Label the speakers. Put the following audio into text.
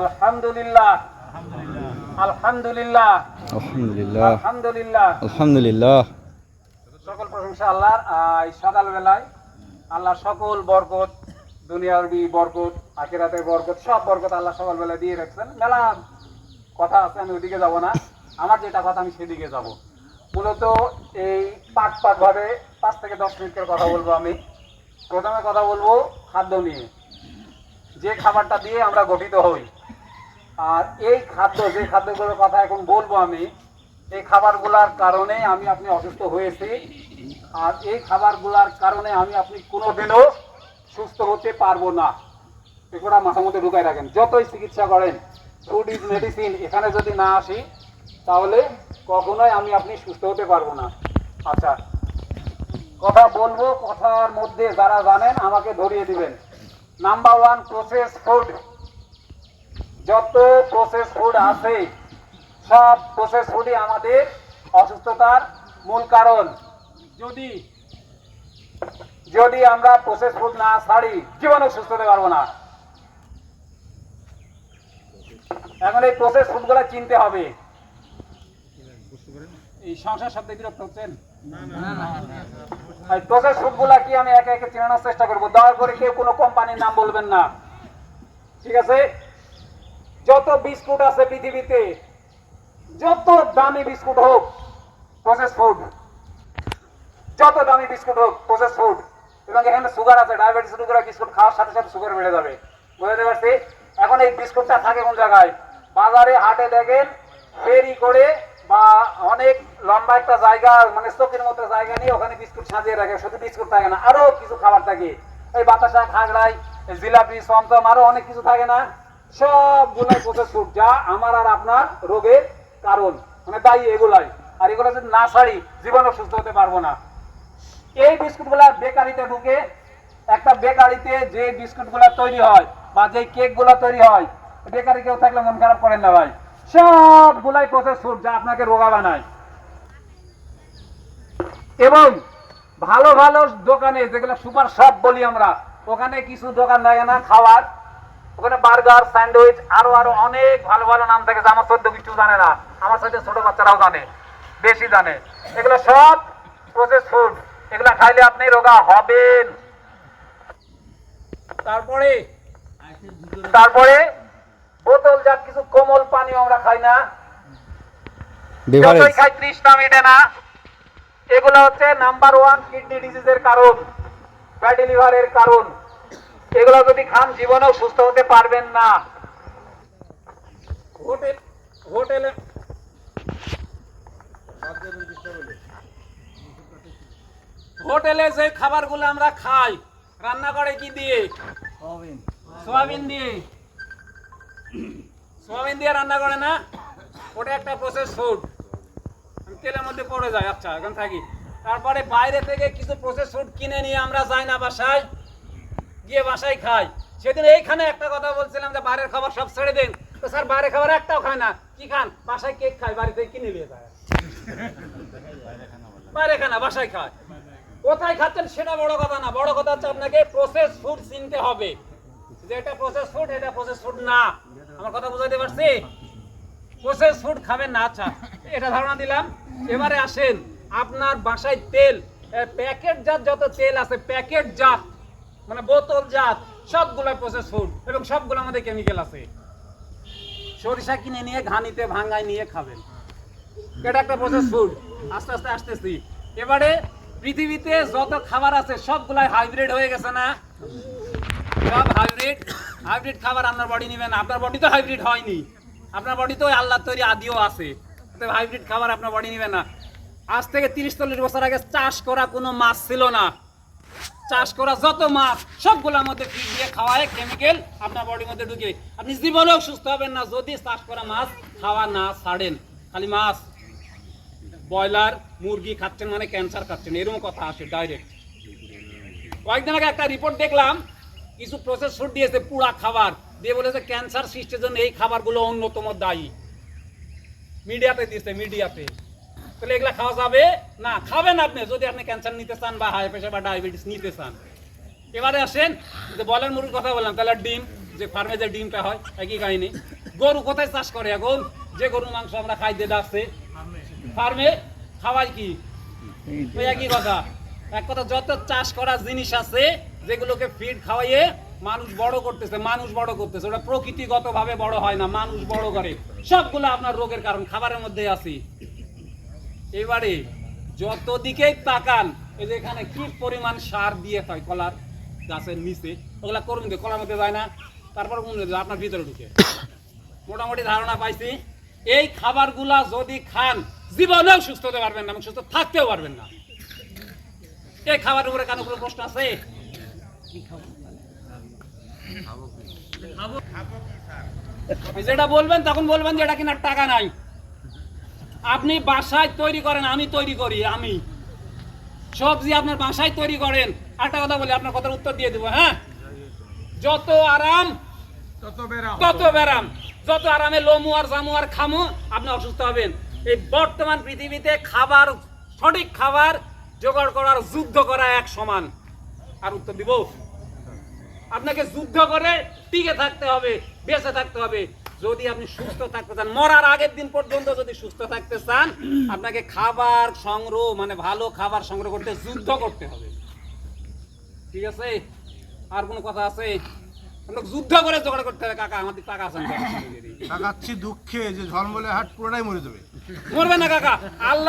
Speaker 1: আলহামদুলিল্লাহ। আলহামদুলিল্লাহ।
Speaker 2: আলহামদুলিল্লাহ।
Speaker 1: আলহামদুলিল্লাহ।
Speaker 2: আলহামদুলিল্লাহ।
Speaker 1: সকল প্রশংসা আল্লাহর সকালবেলায় আল্লাহ সকল বরকত দুনিয়ার বরকত আখিরাতের বরকত সব বরকত আল্লাহ সকালবেলা দিয়ে রাখছেন। মেলা কথা আছে আমি ওদিকে যাব না। আমার যেটা কথা আমি সেদিকে যাব। মূলত এই পাট পাক ভাবে পাঁচ থেকে দশ মিনিটের কথা বলব আমি। প্রথমে কথা বলব খাদ্য নিয়ে। যে খাবারটা দিয়ে আমরা গঠিত হই। আর এই খাদ্য, যে খাদ্যগুলোর কথা এখন বলব আমি, এই খাবারগুলার কারণে আমি আপনি অসুস্থ হয়েছি। আর এই খাবারগুলার কারণে আমি আপনি কোনোদিনও সুস্থ হতে পারব না। এগুলো মাথার মধ্যে ঢুকাই রাখেন। যতই চিকিৎসা করেন ফুড ইজ মেডিসিন এখানে যদি না আসি, তাহলে কখনোই আমি আপনি সুস্থ হতে পারব না। আচ্ছা কথা বলব, কথার মধ্যে যারা জানেন, আমাকে ধরিয়ে দিবেন। নাম্বার ওয়ান প্রসেস ফুড যত প্রসেস ফুড আছে, সব প্রসেস ফুডই আমাদের অসুস্থতার মূল কারণ। যদি যদি আমরা প্রসেস ফুড না ছাড়ি, জীবনে সুস্থ হতে পারব না। এখন এই প্রসেস ফুডগুলো চিনতে হবে। এই সংসার শব্দে বিরক্ত হচ্ছেন? এই প্রসেস ফুডগুলা কি আমি একে একে চেনানোর চেষ্টা করব? দয়া কোনো কোম্পানির নাম বলবেন না। ঠিক আছে? যত বিস্কুট আছে পৃথিবীতে, যত দামি বিস্কুট হোক প্রসেস ফুড যত দামি বিস্কুট হোক প্রসেস ফুড এবং এখানে সুগার আছে ডায়াবেটিস বিস্কুট খাওয়ার সাথে সাথে সুগার বেড়ে যাবে। বুঝতে পারছি? এখন এই বিস্কুটটা থাকে কোন জায়গায়? বাজারে, হাটে দেখেন ফেরি করে বা অনেক লম্বা একটা জায়গা মানে চোখের মতো জায়গা নিয়ে ওখানে বিস্কুট সাজিয়ে রাখে, শুধু বিস্কুট থাকে না, আরও কিছু খাবার থাকে। এই বাতাসা খাগড়াই জিলাপি চমচম আরও অনেক কিছু থাকে না। সবগুলাই প্রসেস ফুড যা আমার আর আপনার রোগের কারণ। মানে দায়ী এগুলাই। আর এগুলো যদি না ছাড়ি জীবনে সুস্থ হতে পারব না। এই বিস্কুটগুলা বেকারিতে ঢুকে, একটা বেকারিতে যে বিস্কুটগুলা তৈরি হয়, বা যে কেকগুলা তৈরি হয় বেকারি কেউ থাকলে মন খারাপ করেন না ভাই। সবগুলাই পচে ফুড যা আপনাকে রোগা বানায়। এবং ভালো ভালো দোকানে যেগুলো সুপার শপ বলি আমরা ওখানে কিছু দোকান থাকে না খাওয়ার। ওখানে বার্গার স্যান্ডউইচ আরও আরও অনেক ভালো ভালো নাম থাকে আমার সদ্য কিছু জানে না। আমার সাথে ছোট বাচ্চারাও জানে বেশি জানে। এগুলো সব প্রসেস ফুড এগুলা খাইলে আপনি রোগা হবেন। তারপরে তারপরে বোতল বোতলজাত কিছু কোমল পানি আমরা খাই না। খাই তৃষ্ণা মেটে না। এগুলো হচ্ছে নাম্বার ওয়ান কিডনি ডিজিজের কারণ ফ্যাটি লিভারের কারণ। এগুলো যদি খান জীবনেও সুস্থ হতে পারবেন না। হোটেল হোটেলে হোটেলে যে খাবারগুলো আমরা খাই রান্না করে কি দিয়ে? সোয়াবিন। দিয়ে। সোয়াবিন দিয়ে রান্না করে না? ওটা একটা প্রসেস ফুড তেলের মধ্যে পড়ে যায় আচ্ছা এখন থাকি। তারপরে বাইরে থেকে কিছু প্রসেস ফুড কিনে নিয়ে আমরা যাই না বাসায়, গিয়ে বাসায় খাই। সেদিন এইখানে একটা কথা বলছিলাম যে, বাইরের খাবার সব ছেড়ে দিন। তো স্যার, বাইরের খাবার একটাও খায় না। কি খান? বাসায় কেক খায় বাড়ি থেকে কিনে নিয়ে যায়? বাইরে খায় না, বাসায় খায়। কোথায় খাচ্ছেন সেটা বড় কথা না। বড় কথা হচ্ছে আপনাকে প্রসেস ফুড চিনতে হবে। যে এটা প্রসেস ফুড এটা প্রসেস ফুড না। আমার কথা বুঝাইতে পারছি? প্রসেস ফুড খাবেন না আচ্ছা। এটা ধারণা দিলাম। এবারে আসেন, আপনার বাসায় তেল প্যাকেট জাত যত তেল আছে, প্যাকেট জাত মানে বোতল জাত, সবগুলো প্রসেস ফুড এবং সবগুলো আমাদের কেমিক্যাল আছে। সরিষা কিনে নিয়ে ঘানিতে ভাঙ্গায় নিয়ে খাবেন। এটা একটা প্রসেস ফুড আস্তে আস্তে আসতেছি। এবারে পৃথিবীতে যত খাবার আছে, সবগুলাই হাইব্রিড হয়ে গেছে না? সব হাইব্রিড হাইব্রিড খাবার আপনার বডি নেবেন, আপনার বডি তো হাইব্রিড হয়নি। আপনার বডি তো আল্লাহ তৈরি আদিও আছে। হাইব্রিড খাবার আপনার বডি নেবেন না। আজ থেকে তিরিশ চল্লিশ বছর আগে চাষ করা কোনো মাছ ছিল না। চাষ করা যত মাছ, সবগুলোর মধ্যে ফিড দিয়ে খাওয়ায় কেমিক্যাল আপনার বডির মধ্যে ঢুকে। আপনি জীবনেও সুস্থ হবেন না যদি চাষ করা মাছ খাওয়া না ছাড়েন। খালি মাছ। ব্রয়লার, মুরগি খাচ্ছেন মানে ক্যান্সার খাচ্ছেন, এরকম কথা আসে ডাইরেক্ট কয়েকদিন আগে একটা রিপোর্ট দেখলাম, কিছু প্রসেস ফুড দিয়েছে পুরা খাবার। দিয়ে বলেছে ক্যান্সার সৃষ্টির জন্য এই খাবারগুলো অন্যতম দায়ী। মিডিয়াতে দিয়েছে মিডিয়াতে তাহলে এগুলা খাওয়া যাবে? না, খাবেন আপনি। যদি আপনি ক্যান্সার নিতে চান বা হাই প্রেশার বা ডায়াবেটিস নিতে চান। এবারে আসেন, যে বলেন মুরগির কথা বললাম, তাহলে ডিম, যে ফার্মে যে ডিমটা হয়, একই কাহিনী। গরু কোথায় চাষ করে এখন? যে গরুর মাংস আমরা খাইতে ডাকছে ফার্মে খাওয়াই কি? একই কথা। এক কথা, যত চাষ করার জিনিস আছে, যেগুলোকে ফিড খাওয়াইয়ে মানুষ বড় করতেছে, মানুষ বড় করতেছে। ওটা প্রকৃতিগত ভাবে বড় হয় না, মানুষ বড় করে। সবগুলো আপনার রোগের কারণ, খাবারের মধ্যে আছে। এবারে যত দিকেই তাকান, এই যে এখানে কি পরিমাণ সার দিয়ে হয় কলার গাছের নিচে, ওগুলা করুন কলার মধ্যে যায় না। তারপর? আপনার ভিতরে ঢুকে। মোটামুটি ধারণা পাইছি, এই খাবারগুলা যদি খান, জীবনেও সুস্থ হতে পারবেন না এবং সুস্থ থাকতেও পারবেন না। এই খাবারের উপরে কেন কোনো প্রশ্ন আছে? আপনি যেটা বলবেন তখন বলবেন যে এটা কিনার টাকা নাই। আপনি বাসায় তৈরি করেন আমি তৈরি করি আমি। সবজি আপনার বাসায় তৈরি করেন। একটা কথা বলি আপনার কথার উত্তর দিয়ে দেবো হ্যাঁ? যত আরাম
Speaker 3: তত বেরাম
Speaker 1: তত ব্যারাম। যত আরামে লমু আর জামু আর খামু আপনি অসুস্থ হবেন। এই বর্তমান পৃথিবীতে খাবার সঠিক খাবার জোগাড় করার যুদ্ধ করা এক সমান। আর উত্তর দিব? আপনাকে যুদ্ধ করে টিকে থাকতে হবে বেঁচে থাকতে হবে। যদি আপনি সুস্থ থাকতে চান মরার আগের দিন পর্যন্ত যদি সুস্থ থাকতে চান আপনাকে খাবার সংগ্রহ মানে ভালো খাবার সংগ্রহ করতে যুদ্ধ করতে হবে। ঠিক আছে? আর কোনো কথা আছে? যুদ্ধ করে জোগাড় করতে হবে কাকা আমাদের টাকা আছে না?
Speaker 3: দুঃখে যে ঝলমলে হাট পুরোটাই মরে যাবে।
Speaker 1: মরবে না কাকা। আল্লাহ